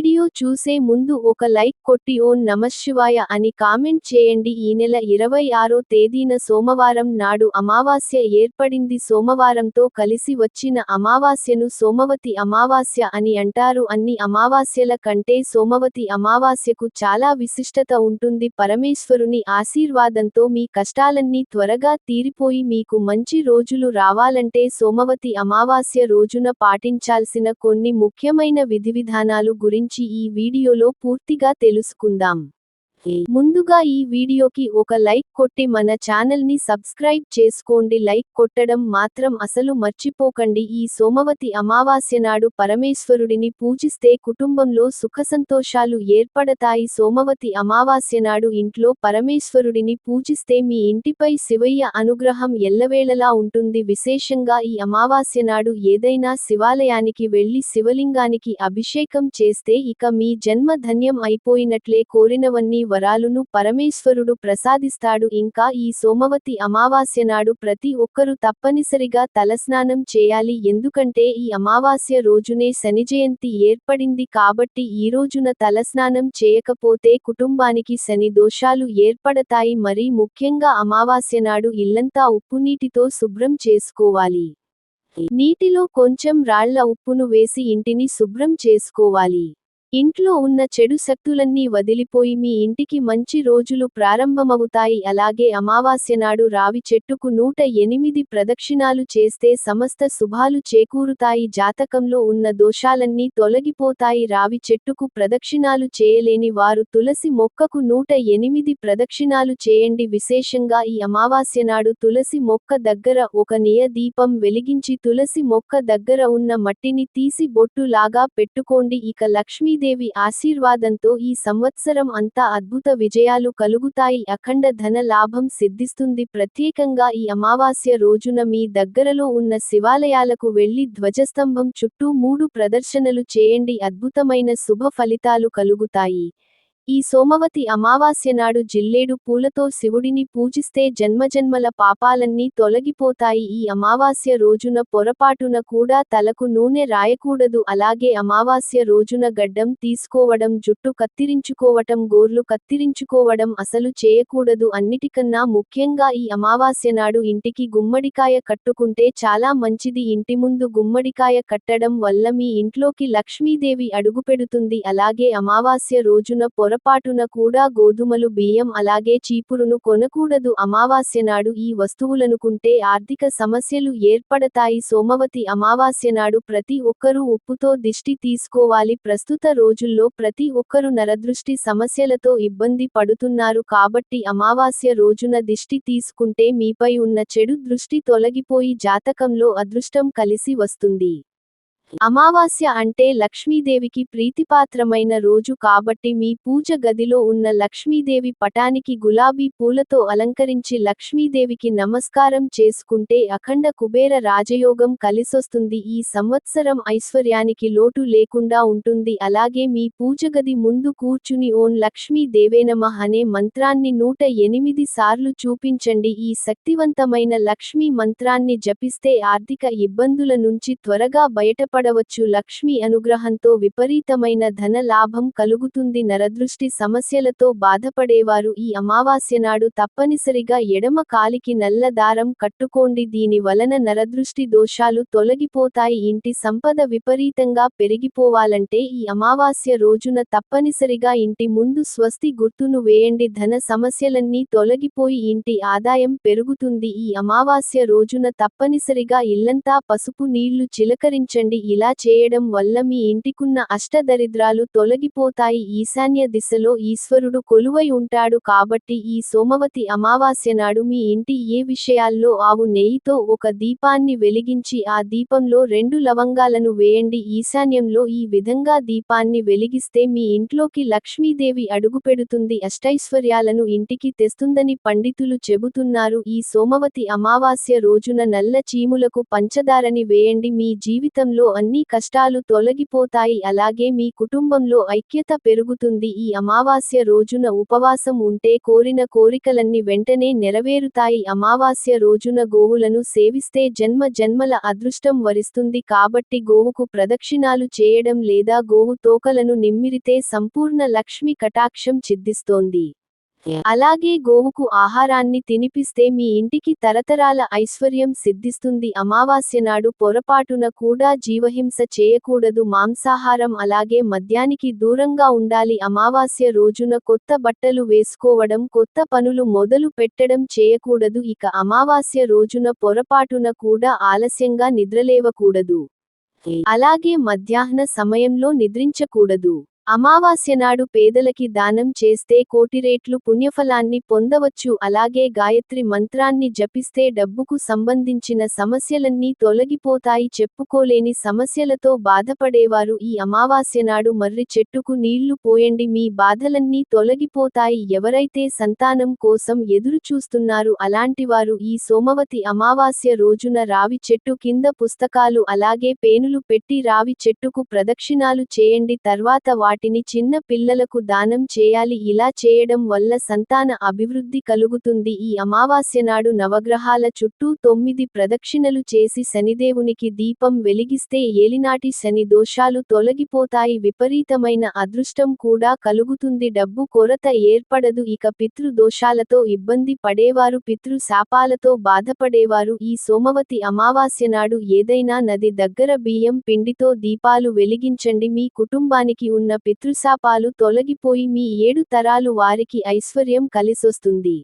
3D video చూసే ముందు ఒక లైక్ కొట్టి ఓం నమశివాయ అని కామెంట్ చేయండి. ఈ నెల ఇరవై ఆరో తేదీన సోమవారం నాడు అమావాస్య ఏర్పడింది. సోమవారంతో కలిసి వచ్చిన అమావాస్యను సోమవతి అమావాస్య అని అంటారు. అన్ని అమావాస్యల కంటే సోమవతి అమావాస్యకు చాలా విశిష్టత ఉంటుంది. పరమేశ్వరుని ఆశీర్వాదంతో మీ కష్టాలన్నీ త్వరగా తీరిపోయి మీకు మంచి రోజులు రావాలంటే సోమవతి అమావాస్య రోజున పాటించాల్సిన కొన్ని ముఖ్యమైన విధి విధానాలు గురించి ఈ వీడియోలో పూర్తిగా తెలుసుకుందాం. ముందుగా ఈ వీడియోకి ఒక లైక్ కొట్టి మన ఛానల్ని సబ్స్క్రైబ్ చేసుకోండి. లైక్ కొట్టడం మాత్రం అసలు మర్చిపోకండి. ఈ సోమవతి అమావాస్య నాడు పరమేశ్వరుడిని పూజిస్తే కుటుంబంలో సుఖసంతోషాలు ఏర్పడతాయి. సోమవతి అమావాస్య నాడు ఇంట్లో పరమేశ్వరుడిని పూజిస్తే మీ ఇంటిపై శివయ్య అనుగ్రహం ఎల్లవేళలా ఉంటుంది. విశేషంగా ఈ అమావాస్య నాడు ఏదైనా శివాలయానికి వెళ్ళి శివలింగానికి అభిషేకం చేస్తే ఇక మీ జన్మ ధన్యం అయిపోయినట్లే కోరినవన్నీ వరాలును పరమేశ్వరుడు ప్రసాదిస్తాడు. ఇంకా ఈ సోమవతి అమావాస్య నాడు ప్రతి ఒక్కరూ తప్పనిసరిగా తలస్నానం చేయాలి. ఎందుకంటే ఈ అమావాస్య రోజునే శని జయంతి ఏర్పడింది కాబట్టి ఈ రోజున తలస్నానం చేయకపోతే కుటుంబానికి శని దోషాలు ఏర్పడతాయి. మరి ముఖ్యంగా అమావాస్య నాడు ఇల్లంతా ఉప్పునీటితో శుభ్రం చేసుకోవాలి. నీటిలో కొంచెం రాళ్ళ ఉప్పును వేసి ఇంటిని శుభ్రం చేసుకోవాలి. ఇంట్లో ఉన్న చెడు శక్తులన్నీ వదిలిపోయి మీ ఇంటికి మంచి రోజులు ప్రారంభమవుతాయి. అలాగే అమావాస్య నాడు రావి చెట్టుకు నూట ఎనిమిది ప్రదక్షిణాలు చేస్తే సమస్త శుభాలు చేకూరుతాయి. జాతకంలో ఉన్న దోషాలన్నీ తొలగిపోతాయి. రావి చెట్టుకు ప్రదక్షిణాలు చేయలేని వారు తులసి మొక్కకు నూట ఎనిమిది ప్రదక్షిణాలు చేయండి. విశేషంగా ఈ అమావాస్య నాడు తులసి మొక్క దగ్గర ఒక నియ దీపం వెలిగించి తులసి మొక్క దగ్గర ఉన్న మట్టిని తీసి బొట్టు లాగా పెట్టుకోండి. ఇక లక్ష్మీ లక్ష్మీదేవి ఆశీర్వాదంతో ఈ సంవత్సరం అంతా అద్భుత విజయాలు కలుగుతాయి. అఖండ ధన లాభం సిద్ధిస్తుంది. ప్రత్యేకంగా ఈ అమావాస్య రోజున మీ దగ్గరలో ఉన్న శివాలయాలకు వెళ్ళి ధ్వజస్తంభం చుట్టూ మూడు ప్రదర్శనలు చేయండి. అద్భుతమైన శుభ ఫలితాలు కలుగుతాయి. ఈ సోమవతి అమావాస్య నాడు జిల్లేడు పూలతో శివుడిని పూజిస్తే జన్మజన్మల పాపాలన్నీ తొలగిపోతాయి. ఈ అమావాస్య రోజున పొరపాటున కూడా తలకు నూనె రాయకూడదు. అలాగే అమావాస్య రోజున గడ్డం తీసుకోవడం జుట్టు కత్తిరించుకోవటం గోర్లు కత్తిరించుకోవడం అసలు చేయకూడదు. అన్నిటికన్నా ముఖ్యంగా ఈ అమావాస్య నాడు ఇంటికి గుమ్మడికాయ కట్టుకుంటే చాలా మంచిది. ఇంటి ముందు గుమ్మడికాయ కట్టడం వల్ల మీ ఇంట్లోకి లక్ష్మీదేవి అడుగుపెడుతుంది. అలాగే అమావాస్య రోజున పొర పొరపాటున కూడా గోధుమలు బియ్యం అలాగే చీపురును కొనకూడదు. అమావాస్య నాడు ఈ వస్తువులనుకుంటే ఆర్థిక సమస్యలు ఏర్పడతాయి. సోమవతి అమావాస్య నాడు ప్రతి ఒక్కరూ ఉప్పుతో దిష్టి తీసుకోవాలి. ప్రస్తుత రోజుల్లో ప్రతి ఒక్కరు నరదృష్టి సమస్యలతో ఇబ్బంది పడుతున్నారు. కాబట్టి అమావాస్య రోజున దిష్టి తీసుకుంటే మీపై ఉన్న చెడు దృష్టి తొలగిపోయి జాతకంలో అదృష్టం కలిసి వస్తుంది. అమావాస్య అంటే లక్ష్మీదేవికి ప్రీతిపాత్రమైన రోజు కాబట్టి మీ పూజ గదిలో ఉన్న లక్ష్మీదేవి పటానికి గులాబీ పూలతో అలంకరించి లక్ష్మీదేవికి నమస్కారం చేసుకుంటే అఖండ కుబేర రాజయోగం కలిసొస్తుంది. ఈ సంవత్సరం ఐశ్వర్యానికి లోటు లేకుండా ఉంటుంది. అలాగే మీ పూజ గది ముందు కూర్చుని ఓన్ లక్ష్మీ దేవేనమ అనే మంత్రాన్ని నూట ఎనిమిది సార్లు చూపించండి. ఈ శక్తివంతమైన లక్ష్మీ మంత్రాన్ని జపిస్తే ఆర్థిక ఇబ్బందుల నుంచి త్వరగా బయటపడ పడవచ్చు లక్ష్మి అనుగ్రహంతో విపరీతమైన ధన లాభం కలుగుతుంది. నరదృష్టి సమస్యలతో బాధపడేవారు ఈ అమావాస్య నాడు తప్పనిసరిగా ఎడమ కాలికి నల్ల దారం కట్టుకోండి. దీని వలన నరదృష్టి దోషాలు తొలగిపోతాయి. ఇంటి సంపద విపరీతంగా పెరిగిపోవాలంటే ఈ అమావాస్య రోజున తప్పనిసరిగా ఇంటి ముందు స్వస్తి గుర్తును వేయండి. ధన సమస్యలన్నీ తొలగిపోయి ఇంటి ఆదాయం పెరుగుతుంది. ఈ అమావాస్య రోజున తప్పనిసరిగా ఇల్లంతా పసుపు నీళ్ళు చిలకరించండి. ఇలా చేయడం వల్ల మీ ఇంటికున్న అష్టదరిద్రాలు తొలగిపోతాయి. ఈశాన్య దిశలో ఈశ్వరుడు కొలువై ఉంటాడు కాబట్టి ఈ సోమవతి అమావాస్య నాడు మీ ఇంటి ఏ విషయాల్లో ఆవు నెయ్యితో ఒక దీపాన్ని వెలిగించి ఆ దీపంలో రెండు లవంగాలను వేయండి. ఈశాన్యంలో ఈ విధంగా దీపాన్ని వెలిగిస్తే మీ ఇంట్లోకి లక్ష్మీదేవి అడుగుపెడుతుంది. అష్టైశ్వర్యాలను ఇంటికి తెస్తుందని పండితులు చెబుతున్నారు. ఈ సోమవతి అమావాస్య రోజున నల్ల చీములకు పంచదారని వేయండి. మీ జీవితంలో అన్ని కష్టాలు తొలగిపోతాయి. అలాగే మీ కుటుంబంలో ఐక్యత పెరుగుతుంది. ఈ అమావాస్య రోజున ఉపవాసం ఉంటే కోరిన కోరికలన్నీ వెంటనే నెరవేరుతాయి. అమావాస్య రోజున గోవులను సేవిస్తే జన్మ జన్మల అదృష్టం వరిస్తుంది. కాబట్టి గోవుకు ప్రదక్షిణాలు చేయడం లేదా గోవు తోకలను నిమ్మిరితే సంపూర్ణ లక్ష్మి కటాక్షం చిద్దిస్తోంది అలాగే గోవుకు ఆహారాన్ని తినిపిస్తే మీ ఇంటికి తరతరాల ఐశ్వర్యం సిద్ధిస్తుంది. అమావాస్య నాడు పొరపాటున కూడా జీవహింస చేయకూడదు. మాంసాహారం అలాగే మద్యానికి దూరంగా ఉండాలి. అమావాస్య రోజున కొత్త బట్టలు వేసుకోవడం కొత్త పనులు మొదలు పెట్టడం చేయకూడదు. ఇక అమావాస్య రోజున పొరపాటున కూడా ఆలస్యంగా నిద్రలేవకూడదు. అలాగే మధ్యాహ్న సమయంలో నిద్రించకూడదు. అమావాస్య నాడు పేదలకి దానం చేస్తే కోటి రేట్లు పుణ్యఫలాన్ని పొందవచ్చు. అలాగే గాయత్రి మంత్రాన్ని జపిస్తే డబ్బుకు సంబంధించిన సమస్యలన్నీ తొలగిపోతాయి. చెప్పుకోలేని సమస్యలతో బాధపడేవారు ఈ అమావాస్య నాడు మర్రి చెట్టుకు నీళ్ళు పోయండి. మీ బాధలన్నీ తొలగిపోతాయి. ఎవరైతే సంతానం కోసం ఎదురు చూస్తున్నారు అలాంటివారు ఈ సోమవతి అమావాస్య రోజున రావి చెట్టు కింద పుస్తకాలు అలాగే పేనులు పెట్టి రావి చెట్టుకు ప్రదక్షిణాలు చేయండి. తర్వాత వాటిని చిన్న పిల్లలకు దానం చేయాలి. ఇలా చేయడం వల్ల సంతాన అభివృద్ధి కలుగుతుంది. ఈ అమావాస్య నాడు నవగ్రహాల చుట్టూ తొమ్మిది ప్రదక్షిణలు చేసి శనిదేవునికి దీపం వెలిగిస్తే ఏలినాటి శని దోషాలు తొలగిపోతాయి. విపరీతమైన అదృష్టం కూడా కలుగుతుంది. డబ్బు కొరత ఏర్పడదు. ఇక పితృ దోషాలతో ఇబ్బంది పడేవారు పితృ శాపాలతో బాధపడేవారు. ఈ సోమవతి అమావాస్య నాడు ఏదైనా నది దగ్గర బియ్యం పిండితో దీపాలు వెలిగించండి. మీ కుటుంబానికి ఉన్న పితృశాపాలు తొలగిపోయి మీ ఏడు తరాలు వారికి ఐశ్వర్యం కలిసొస్తుంది.